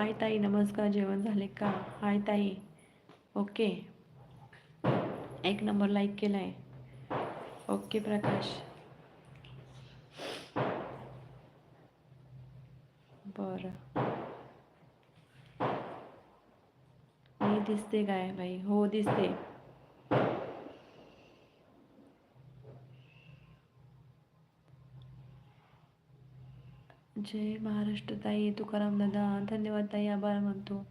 हाय ताई नमस्कार. जेवण झाले का? हाय ताई. ओके. एक नंबर लाईक केला आहे ओके प्रकाश. बरं. मी दिसते काय बाई. हो दिसते. जय महाराष्ट्र ताई तुकाराम दादा धन्यवाद ताई आभार म्हणतो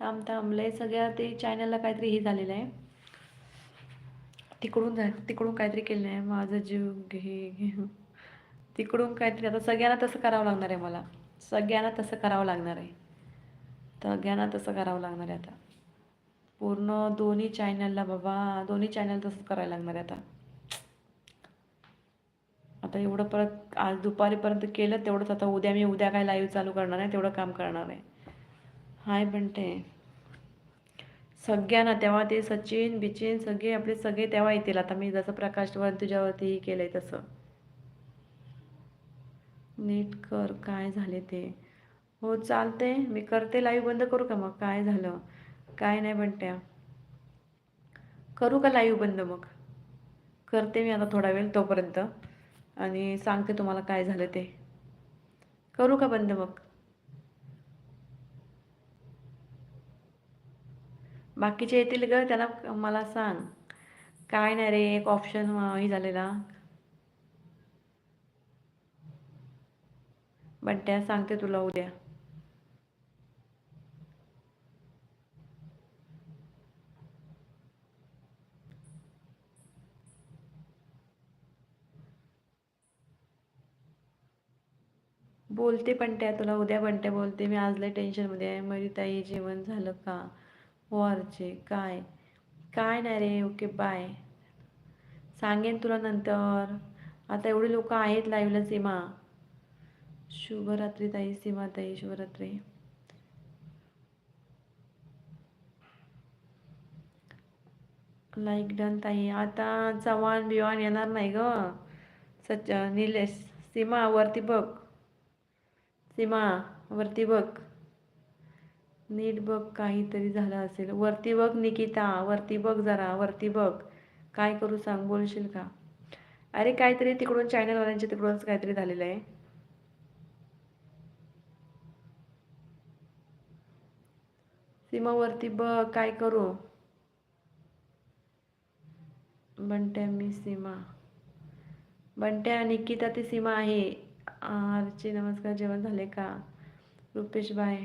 थांब थांबलंय सगळ्या ते चॅनलला काहीतरी हे झालेलं आहे. तिकडून जा तिकडून काहीतरी केलं आहे. माझं जीव घे घे. तिकडून काहीतरी आता सगळ्यांना तसं करावं लागणार आहे मला. सगळ्यांना तसं करावं लागणार आहे. सगळ्यांना तसं करावं लागणार आहे आता. पूर्ण दोन्ही चॅनलला बाबा दोन्ही चॅनल तसंच करायला लागणार आहे आता. आता एवढं परत आज दुपारीपर्यंत केलं तेवढंच आता उद्या मी उद्या काय लाईव्ह चालू करणार आहे तेवढं काम करणार आहे. हाय बनते सगळ्यांना तेव्हा ते सचिन बिचिन सगळे आपले सगळे तेव्हा येतील. आता मी जसं प्रकाशवर तुझ्यावरतीही केलं आहे तसं. नीट कर काय झाले ते. हो चालते मी करते लाईव्ह बंद करू का मग? काय झालं? काय नाही बनत्या करू का लाईव्ह बंद मग? करते मी आता थोडा वेळ तोपर्यंत. आणि सांगते तुम्हाला काय झालं ते. करू का बंद मग? बाकीचे येतील ग त्याला मला सांग. काय नाही रे एक ऑप्शन हे झालेला. बंट्या सांगते तुला उद्या. बोलते बंट्या तुला उद्या बंट्या बोलते मी आज लय टेन्शनमध्ये आहे. मरी ताई जेवण झालं का? वॉरचे काय? काय नाही रे ओके बाय सांगेन तुला नंतर. आता एवढे लोक आहेत लाईव्हला सीमा. शुभरात्री ताई सीमा ताई शुभरात्री. लाईक डन ताई. आता चव्हाण बिवाण येणार नाही ग. सच निलेश सीमा वरती बघ. सीमा वरती बघ. नीट बघ काहीतरी झालं असेल. वरती बघ निकिता वरती बघ जरा वरती बघ. काय करू सांग बोलशील का? अरे काहीतरी तिकडून चॅनलवाल्यांच्या तिकडूनच काहीतरी झालेलं आहे. सीमावरती बघ काय करू? बंट्या मी सीमा. बंट्या निकिता ती सीमा आहे. आरची नमस्कार जेवण झाले का? रुपेश बाय.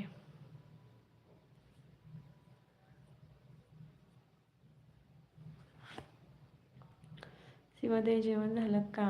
सीमाताई जेवण झालं का?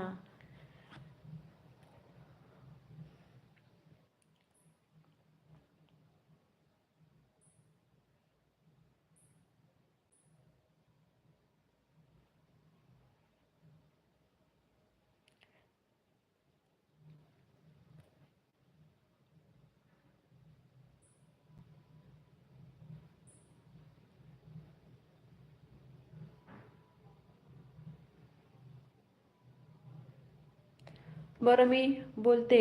बरं मी बोलते.